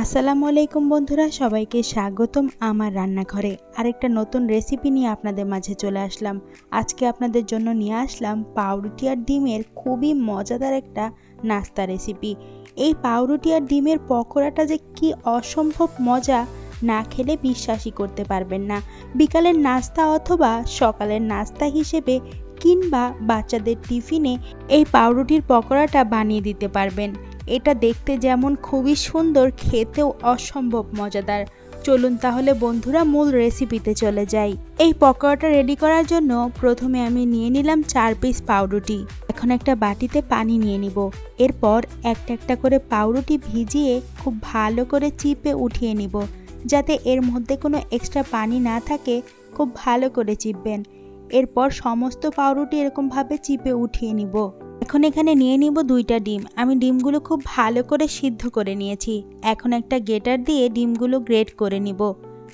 আসসালামু আলাইকুম বন্ধুরা, সবাইকে স্বাগতম আমার রান্নাঘরে। আরেকটা নতুন রেসিপি নিয়ে আপনাদের মাঝে চলে আসলাম। আজকে আপনাদের জন্য নিয়ে আসলাম পাউরুটি আর ডিমের খুবই মজাদার একটা নাস্তা রেসিপি এই পাউরুটি আর ডিমের পকোড়াটা যে কি অসম্ভব মজা, না খেলে বিশ্বাসই করতে পারবেন না। বিকালের নাস্তা অথবা সকালের নাস্তা হিসেবে কিংবা বাচ্চাদের টিফিনে এই পাউরুটির পকোড়াটা বানিয়ে দিতে পারবেন। এটা দেখতে যেমন খুবই সুন্দর, খেতেও অসম্ভব মজাদার। চলুন তাহলে বন্ধুরা মূল রেসিপিতে চলে যাই। এই পকোড়াটা রেডি করার জন্য প্রথমে আমি নিয়ে নিলাম চার পিস পাউরুটি। এখন একটা বাটিতে পানি নিয়ে নিব। এরপর একটা একটা করে পাউরুটি ভিজিয়ে খুব ভালো করে চিপে উঠিয়ে নিব। যাতে এর মধ্যে কোনো এক্সট্রা পানি না থাকে, খুব ভালো করে চিপবেন। এরপর সমস্ত পাউরুটি এরকমভাবে চিপে উঠিয়ে নিব। এখন এখানে নিয়ে নিব দুইটা ডিম। আমি ডিমগুলো খুব ভালো করে সিদ্ধ করে নিয়েছি। এখন একটা গেটার দিয়ে ডিমগুলো গ্রেট করে নিব।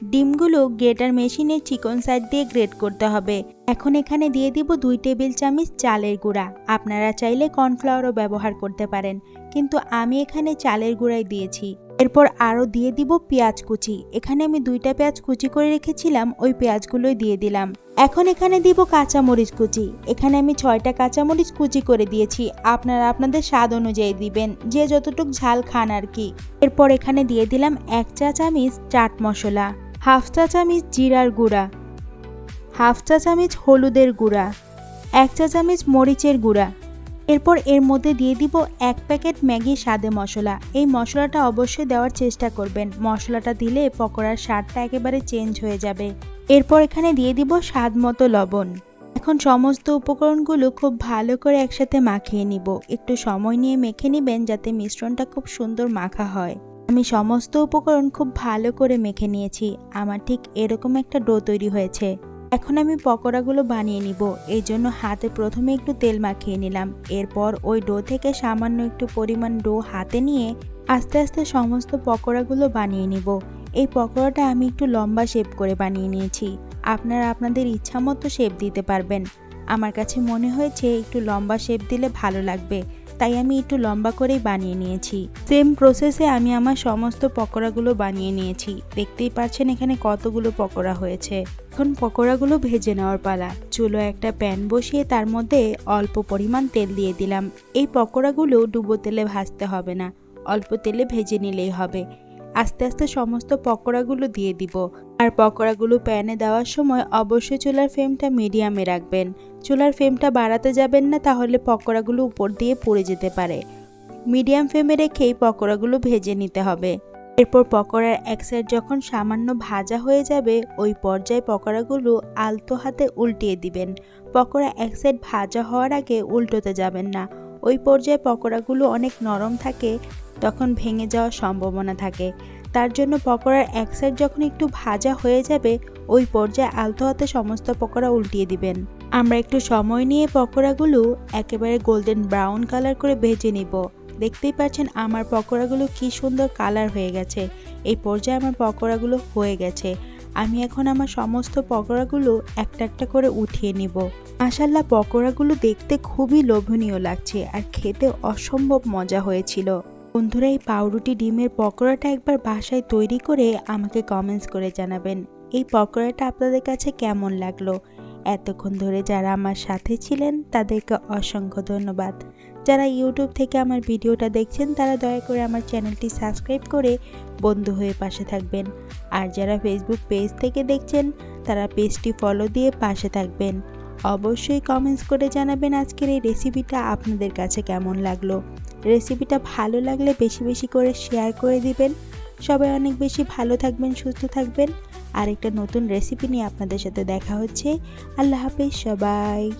ডিমগুলো গ্রেটার মেশিনে চিকন সাইড দিয়ে গ্রেট করতে হবে। এখন এখানে দিয়ে দিব দুই টেবিল চামচ চালের গুঁড়া। আপনারা চাইলে কর্নফ্লাওয়ারও ব্যবহার করতে পারেন। কিন্তু আমি এখানে চালের গুঁড়াই দিয়েছি। এরপর আরও দিয়ে দিব পেঁয়াজ কুচি। এখানে আমি দুইটা পেঁয়াজ কুচি করে রেখেছিলাম, ওই পেঁয়াজগুলোই দিয়ে দিলাম। এখন এখানে দিব কাঁচামরিচ কুচি। এখানে আমি ছয়টা কাঁচামরিচ কুচি করে দিয়েছি। আপনারা আপনাদের স্বাদ অনুযায়ী দিবেন, যে যতটুক ঝাল খান আর কি। এরপর এখানে দিয়ে দিলাম এক চা চামিচ চাট মশলা, হাফ চা চামিচ জিরার গুঁড়া, হাফ চা চামিচ হলুদের গুঁড়া, এক চা চামচ মরিচের গুঁড়া এরপর এর মধ্যে দিয়ে দিব এক প্যাকেট ম্যাগি স্বাদে মশলা। এই মশলাটা অবশ্যই দেওয়ার চেষ্টা করবেন। মশলাটা দিলে পকোড়ার স্বাদটা একেবারে চেঞ্জ হয়ে যাবে। এরপর এখানে দিয়ে দিব স্বাদ মতো লবণ। এখন সমস্ত উপকরণগুলো খুব ভালো করে একসাথে মাখিয়ে নিব। একটু সময় নিয়ে মেখে নেবেন যাতে মিশ্রণটা খুব সুন্দর মাখা হয়। আমি সমস্ত উপকরণ খুব ভালো করে মেখে নিয়েছি। আমার ঠিক এরকম একটা ডো তৈরি হয়েছে। এখন আমি পকোড়াগুলো বানিয়ে নিব। এই জন্য হাতে প্রথমে একটু তেল মাখিয়ে নিলাম। এরপর ওই ডো থেকে সামান্য একটু পরিমাণ ডো হাতে নিয়ে আস্তে আস্তে সমস্ত পকোড়াগুলো বানিয়ে নিব। এই পকোড়াটা আমি একটু লম্বা শেপ করে বানিয়ে নিয়েছি। আপনারা আপনাদের ইচ্ছা মতো শেপ দিতে পারবেন। আমার কাছে মনে হয়েছে একটু লম্বা শেপ দিলে ভালো লাগবে। তাই আমি একটু লম্বা করেই বানিয়ে নিয়েছি। সেম প্রসেসে আমি আমার সমস্ত পকোড়াগুলো বানিয়ে নিয়েছি। দেখতেই পাচ্ছেন এখানে কতগুলো পকোড়া হয়েছে। এখন পকোড়াগুলো ভেজে নেওয়ার পালা। চুলো একটা প্যান বসিয়ে তার মধ্যে অল্প পরিমাণ তেল দিয়ে দিলাম। এই পকোড়াগুলো ডুবো তেলে ভাজতে হবে না। অল্প তেলে ভেজে নিলেই হবে। আস্তে আস্তে সমস্ত পকোড়াগুলো দিয়ে দিব। আর পকোড়াগুলো প্যানে দেওয়ার সময় অবশ্যই চুলার ফ্লেমটা মিডিয়ামে রাখবেন। চুলার ফ্লেমটা বাড়াতে যাবেন না, তাহলে পকোড়াগুলো উপর দিয়ে পড়ে যেতে পারে। মিডিয়াম ফ্লেমে রেখেই পকোড়াগুলো ভেজে নিতে হবে। এরপর পকোড়ার এক সাইড যখন সামান্য ভাজা হয়ে যাবে, ওই পর্যায়ে পকোড়াগুলো আলতো হাতে উল্টিয়ে দিবেন। পকোড়া এক সাইড ভাজা হওয়ার আগে উল্টোতে যাবেন না। ওই পর্যায়ে পকোড়াগুলো অনেক নরম থাকে, তখন ভেঙে যাওয়ার সম্ভাবনা থাকে। তার জন্য পকোড়ার এক সাইড যখন একটু ভাজা হয়ে যাবে, ওই পর্যায়ে আলতো হাতে সমস্ত পকোড়া উল্টিয়ে দিবেন। আমরা একটু সময় নিয়ে পকোড়াগুলো একেবারে গোল্ডেন ব্রাউন কালার করে ভেজে নিব। দেখতেই পাচ্ছেন আমার পকোড়াগুলো কি সুন্দর কালার হয়ে গেছে। এই পর্যায়ে আমার পকোড়াগুলো হয়ে গেছে। আমি এখন আমার সমস্ত পকোড়াগুলো একটা একটা করে উঠিয়ে নিব। মাসাল্লাহ পকোড়াগুলো দেখতে খুবই লোভনীয় লাগছে আর খেতে অসম্ভব মজা হয়েছিল। বন্ধুরা, এই পাউরুটি ডিমের পকোড়াটা একবার বাসায় তৈরি করে আমাকে কমেন্টস করে জানাবেন। এই পকোড়াটা আপনাদের কাছে কেমন লাগল? এতক্ষণ ধরে যারা আমার সাথে ছিলেন, তাদেরকে অসংখ্য ধন্যবাদ। যারা ইউটিউব থেকে আমার ভিডিওটা দেখছেন, তারা দয়া করে আমার চ্যানেলটি সাবস্ক্রাইব করে বন্ধু হয়ে পাশে থাকবেন। আর যারা ফেসবুক পেজ থেকে দেখছেন, তারা পেজটি ফলো দিয়ে পাশে থাকবেন। অবশ্যই কমেন্টস করে জানাবেন আজকের এই রেসিপিটা আপনাদের কাছে কেমন লাগল। রেসিপিটা ভালো লাগলে বেশি বেশি করে শেয়ার করে দিবেন। সবাই অনেক বেশি ভালো থাকবেন, সুস্থ থাকবেন। আর একটা নতুন রেসিপি নিয়ে আপনাদের সাথে দেখা হচ্ছে। আল্লাহ হাফেজ সবাই।